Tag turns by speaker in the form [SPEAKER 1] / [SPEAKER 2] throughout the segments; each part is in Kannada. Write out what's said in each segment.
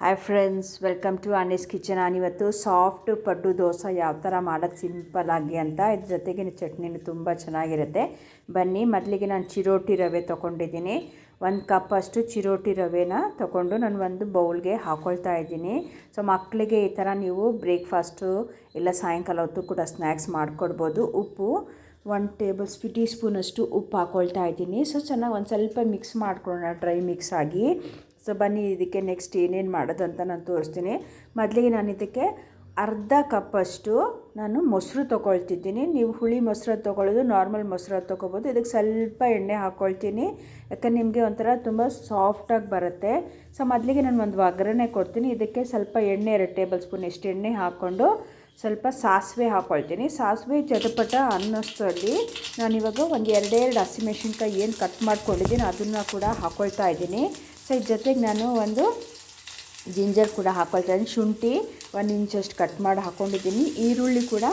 [SPEAKER 1] Hi friends welcome to Anees kitchen ನಾನಿವತ್ತು ಸಾಫ್ಟ್ ಪಡ್ಡು ದೋಸೆ ಯಾವ ಥರ ಮಾಡೋದು ಸಿಂಪಲ್ ಆಗಿ ಅಂತ ಇದ್ರ ಜೊತೆಗೆ ಚಟ್ನಿನೂ ತುಂಬ ಚೆನ್ನಾಗಿರುತ್ತೆ. ಬನ್ನಿ, ಮೊದಲಿಗೆ ನಾನು ಚಿರೋಟಿ ರವೆ ತೊಗೊಂಡಿದ್ದೀನಿ. ಒಂದು ಕಪ್ ಅಷ್ಟು ಚಿರೋಟಿ ರವೆನ ತೊಗೊಂಡು ನಾನು ಒಂದು ಬೌಲ್ಗೆ ಹಾಕ್ಕೊಳ್ತಾ ಇದ್ದೀನಿ. ಸೊ ಮಕ್ಕಳಿಗೆ ಈ ಥರ ನೀವು ಬ್ರೇಕ್ಫಾಸ್ಟು ಇಲ್ಲ ಸಾಯಂಕಾಲ ಹೊತ್ತು ಕೂಡ ಸ್ನ್ಯಾಕ್ಸ್ ಮಾಡಿಕೊಡ್ಬೋದು. ಉಪ್ಪು ಒನ್ ಟೇಬಲ್ ಸ್ಪೂ ಟೀ ಸ್ಪೂನಷ್ಟು ಉಪ್ಪು ಹಾಕ್ಕೊಳ್ತಾ ಇದ್ದೀನಿ. ಸೊ ಚೆನ್ನಾಗಿ ಒಂದು ಸ್ವಲ್ಪ ಮಿಕ್ಸ್ ಮಾಡ್ಕೊಳ್ಳೋಣ ಡ್ರೈ ಮಿಕ್ಸ್ ಆಗಿ. ಸೊ ಬನ್ನಿ, ಇದಕ್ಕೆ ನೆಕ್ಸ್ಟ್ ಏನೇನು ಮಾಡೋದು ಅಂತ ನಾನು ತೋರಿಸ್ತೀನಿ. ಮೊದಲಿಗೆ ನಾನು ಇದಕ್ಕೆ ಅರ್ಧ ಕಪ್ಪಷ್ಟು ನಾನು ಮೊಸರು ತೊಗೊಳ್ತಿದ್ದೀನಿ. ನೀವು ಹುಳಿ ಮೊಸರು ತೊಗೊಳ್ಳೋದು ನಾರ್ಮಲ್ ಮೊಸರು ತೊಗೋಬೋದು. ಇದಕ್ಕೆ ಸ್ವಲ್ಪ ಎಣ್ಣೆ ಹಾಕ್ಕೊಳ್ತೀನಿ ಯಾಕಂದ್ರೆ ನಿಮಗೆ ಒಂಥರ ತುಂಬ ಸಾಫ್ಟಾಗಿ ಬರುತ್ತೆ. ಸೊ ಮೊದಲಿಗೆ ನಾನು ಒಂದು ಒಗ್ಗರಣೆ ಕೊಡ್ತೀನಿ. ಇದಕ್ಕೆ ಸ್ವಲ್ಪ ಎಣ್ಣೆ, ಎರಡು ಟೇಬಲ್ ಸ್ಪೂನ್ ಎಷ್ಟು ಎಣ್ಣೆ ಹಾಕ್ಕೊಂಡು ಸ್ವಲ್ಪ ಸಾಸಿವೆ ಹಾಕ್ಕೊಳ್ತೀನಿ ಸಾಸಿವೆ ಚಟಪಟ ಅನ್ನೋಷ್ಟರಲ್ಲಿ ನಾನಿವಾಗ ಒಂದು ಎರಡೆರಡು ಹಸಿಮೆಣ್ಸಿನ್ಕಾಯಿ ಏನು ಕಟ್ ಮಾಡ್ಕೊಂಡಿದ್ದೀನಿ, ಅದನ್ನು ಕೂಡ ಹಾಕ್ಕೊಳ್ತಾ ಇದ್ದೀನಿ. ಸೊ ಇದ್ರ ಜೊತೆಗೆ ನಾನು ಒಂದು ಜಿಂಜರ್ ಕೂಡ ಹಾಕೊಳ್ತೇನೆ ಶುಂಠಿ ಒಂದು ಇಂಚಷ್ಟು ಕಟ್ ಮಾಡಿ ಹಾಕ್ಕೊಂಡಿದ್ದೀನಿ ಈರುಳ್ಳಿ ಕೂಡ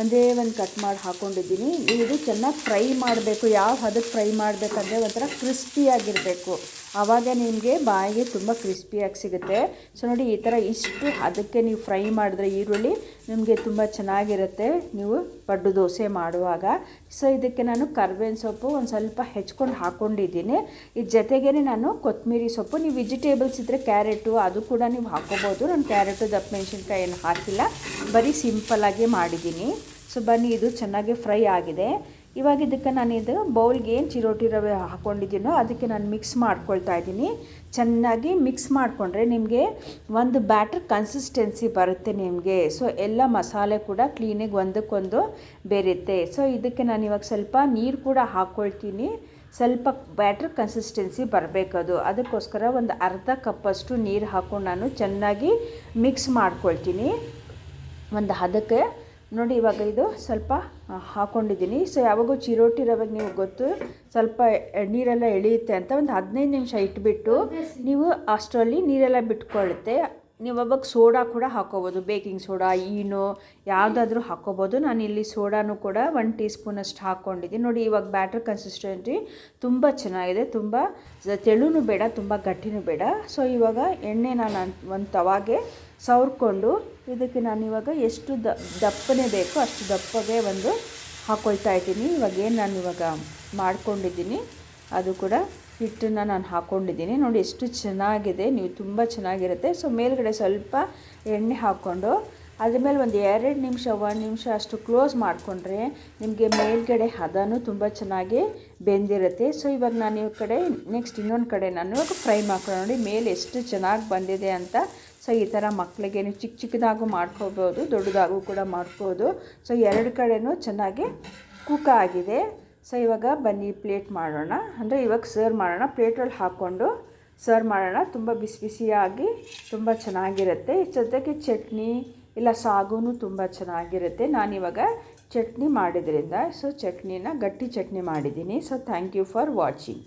[SPEAKER 1] ಒಂದೇ ಒಂದು ಕಟ್ ಮಾಡಿ ಹಾಕ್ಕೊಂಡಿದ್ದೀನಿ ಇದು ಚೆನ್ನಾಗಿ ಫ್ರೈ ಮಾಡಬೇಕು. ಯಾವ ಹದಕ್ಕೆ ಫ್ರೈ ಮಾಡಬೇಕಂದ್ರೆ ಒಂಥರ ಕ್ರಿಸ್ಪಿಯಾಗಿರಬೇಕು ಆವಾಗ ನಿಮಗೆ ಬಾಯಿಗೆ ತುಂಬ ಕ್ರಿಸ್ಪಿಯಾಗಿ ಸಿಗುತ್ತೆ. ಸೊ ನೋಡಿ ಈ ಥರ ಇಷ್ಟು ಅದಕ್ಕೆ ನೀವು ಫ್ರೈ ಮಾಡಿದ್ರೆ ಈರುಳ್ಳಿ ನಿಮಗೆ ತುಂಬ ಚೆನ್ನಾಗಿರುತ್ತೆ ನೀವು ಪಡ್ಡು ದೋಸೆ ಮಾಡುವಾಗ. ಸೊ ಇದಕ್ಕೆ ನಾನು ಕರ್ಬೇವಿನ ಸೊಪ್ಪು ಒಂದು ಸ್ವಲ್ಪ ಹೆಚ್ಕೊಂಡು ಹಾಕ್ಕೊಂಡಿದ್ದೀನಿ ಇದು ಜೊತೆಗೇ ನಾನು ಕೊತ್ತಂಬರಿ ಸೊಪ್ಪು, ನೀವು ವೆಜಿಟೇಬಲ್ಸ್ ಇದ್ದರೆ ಕ್ಯಾರೆಟು ಅದು ಕೂಡ ನೀವು ಹಾಕ್ಕೋಬೋದು ನಾನು ಕ್ಯಾರೆಟು ದಪ್ಪ ಮೆಣಸಿನ್ಕಾಯಿ ಏನು ಹಾಕಿಲ್ಲ. ಬರೀ ಸಿಂಪಲ್ಲಾಗಿ ಮಾಡಿದ್ದೀನಿ. ಸೊ ಬನ್ನಿ, ಇದು ಚೆನ್ನಾಗಿ ಫ್ರೈ ಆಗಿದೆ. ಇವಾಗ ಇದಕ್ಕೆ ನಾನು ಇದು ಬೌಲ್ಗೆ ಏನು ಚಿರೋಟಿ ರವೆ ಹಾಕ್ಕೊಂಡಿದ್ದೀನೋ ಅದಕ್ಕೆ ನಾನು ಮಿಕ್ಸ್ ಮಾಡ್ಕೊಳ್ತಾ ಇದ್ದೀನಿ. ಚೆನ್ನಾಗಿ ಮಿಕ್ಸ್ ಮಾಡಿಕೊಂಡ್ರೆ ನಿಮಗೆ ಒಂದು ಬ್ಯಾಟ್ರ್ ಕನ್ಸಿಸ್ಟೆನ್ಸಿ ಬರುತ್ತೆ ನಿಮಗೆ. ಸೊ ಎಲ್ಲ ಮಸಾಲೆ ಕೂಡ ಕ್ಲೀನಿಗೆ ಒಂದಕ್ಕೊಂದು ಬೇರುತ್ತೆ. ಸೊ ಇದಕ್ಕೆ ನಾನು ಇವಾಗ ಸ್ವಲ್ಪ ನೀರು ಕೂಡ ಹಾಕ್ಕೊಳ್ತೀನಿ ಸ್ವಲ್ಪ ಬ್ಯಾಟ್ರ್ ಕನ್ಸಿಸ್ಟೆನ್ಸಿ ಬರಬೇಕದು ಅದಕ್ಕೋಸ್ಕರ ಒಂದು ಅರ್ಧ ಕಪ್ಪಷ್ಟು ನೀರು ಹಾಕ್ಕೊಂಡು ನಾನು ಚೆನ್ನಾಗಿ ಮಿಕ್ಸ್ ಮಾಡ್ಕೊಳ್ತೀನಿ. ಒಂದು ಹದಕ್ಕೆ ನೋಡಿ ಇವಾಗ ಇದು ಸ್ವಲ್ಪ ಹಾಕ್ಕೊಂಡಿದ್ದೀನಿ ಸೊ ಯಾವಾಗೂ ಚಿರೋಟಿ ರವೆಗೆ ನೀವು ಗೊತ್ತು ಸ್ವಲ್ಪ ನೀರೆಲ್ಲ ಎಳೆಯುತ್ತೆ ಅಂತ ಒಂದು ಹದಿನೈದು ನಿಮಿಷ ಇಟ್ಬಿಟ್ಟು ನೀವು ಅಷ್ಟರಲ್ಲಿ ನೀರೆಲ್ಲ ಬಿಟ್ಕೊಳ್ಳುತ್ತೆ ನೀವು ಅವಾಗ ಸೋಡಾ ಕೂಡ ಹಾಕೋಬೋದು. ಬೇಕಿಂಗ್ ಸೋಡಾ, ಈನೋ ಯಾವುದಾದ್ರೂ ಹಾಕೋಬೋದು. ನಾನು ಇಲ್ಲಿ ಸೋಡಾನು ಕೂಡ ಒನ್ ಟೀ ಸ್ಪೂನಷ್ಟು ಹಾಕ್ಕೊಂಡಿದ್ದೀನಿ ನೋಡಿ ಇವಾಗ ಬ್ಯಾಟರ್ ಕನ್ಸಿಸ್ಟೆನ್ಸಿ ತುಂಬ ಚೆನ್ನಾಗಿದೆ. ತುಂಬ ತೆಳುನೂ ಬೇಡ, ತುಂಬ ಗಟ್ಟಿನೂ ಬೇಡ. ಸೊ ಇವಾಗ ಎಣ್ಣೆ ನಾನು ಒಂದು ತವಾಗೆ ಸವರ್ಕೊಂಡು ಇದಕ್ಕೆ ನಾನು ಇವಾಗ ಎಷ್ಟು ದ ದಪ್ಪನೇ ಬೇಕೋ ಅಷ್ಟು ದಪ್ಪಗೆ ಒಂದು ಹಾಕ್ಕೊಳ್ತಾ ಇದ್ದೀನಿ. ಇವಾಗ ಏನು ನಾನು ಇವಾಗ ಮಾಡ್ಕೊಂಡಿದ್ದೀನಿ, ಅದು ಕೂಡ ಹಿಟ್ಟನ್ನು ನಾನು ಹಾಕ್ಕೊಂಡಿದ್ದೀನಿ ನೋಡಿ ಎಷ್ಟು ಚೆನ್ನಾಗಿದೆ. ನೀವು ತುಂಬ ಚೆನ್ನಾಗಿರುತ್ತೆ. ಸೊ ಮೇಲ್ಗಡೆ ಸ್ವಲ್ಪ ಎಣ್ಣೆ ಹಾಕ್ಕೊಂಡು ಅದ್ರ ಮೇಲೆ ಒಂದು ಎರಡು ನಿಮಿಷ, ಒಂದು ನಿಮಿಷ ಅಷ್ಟು ಕ್ಲೋಸ್ ಮಾಡಿಕೊಂಡ್ರೆ ನಿಮಗೆ ಮೇಲ್ಗಡೆ ಹದನೂ ತುಂಬ ಚೆನ್ನಾಗಿ ಬೆಂದಿರುತ್ತೆ. ಸೊ ಇವಾಗ ನಾನು ಈ ಕಡೆ ನೆಕ್ಸ್ಟ್ ಇನ್ನೊಂದು ಕಡೆ ನಾನು ಇವಾಗ ಫ್ರೈ ಮಾಡ್ಕೊಂಡು ನೋಡಿ ಮೇಲೆ ಎಷ್ಟು ಚೆನ್ನಾಗಿ ಬಂದಿದೆ ಅಂತ. ಸೊ ಈ ಥರ ಮಕ್ಕಳಿಗೆ ನೀವು ಚಿಕ್ಕ ಚಿಕ್ಕದಾಗೂ ಮಾಡ್ಕೋಬೋದು, ದೊಡ್ಡದಾಗೂ ಕೂಡ ಮಾಡ್ಬೋದು. ಸೊ ಎರಡು ಕಡೆಯೂ ಚೆನ್ನಾಗಿ ಕುಕ್ ಆಗಿದೆ. ಸೊ ಇವಾಗ ಬನ್ನಿ ಪ್ಲೇಟ್ ಮಾಡೋಣ. ಅಂದರೆ ಇವಾಗ ಸರ್ವ್ ಮಾಡೋಣ. ಪ್ಲೇಟಲ್ಲಿ ಹಾಕ್ಕೊಂಡು ಸರ್ವ್ ಮಾಡೋಣ. ತುಂಬ ಬಿಸಿ ಬಿಸಿಯಾಗಿ ತುಂಬ ಚೆನ್ನಾಗಿರುತ್ತೆ. ಜೊತೆಗೆ ಚಟ್ನಿ ಇಲ್ಲ ಸಾಗುನು ತುಂಬ ಚೆನ್ನಾಗಿರುತ್ತೆ. ನಾನಿವಾಗ ಚಟ್ನಿ ಮಾಡಿದ್ರಿಂದ ಸೊ ಚಟ್ನಿನ ಗಟ್ಟಿ ಚಟ್ನಿ ಮಾಡಿದ್ದೀನಿ. So thank you for watching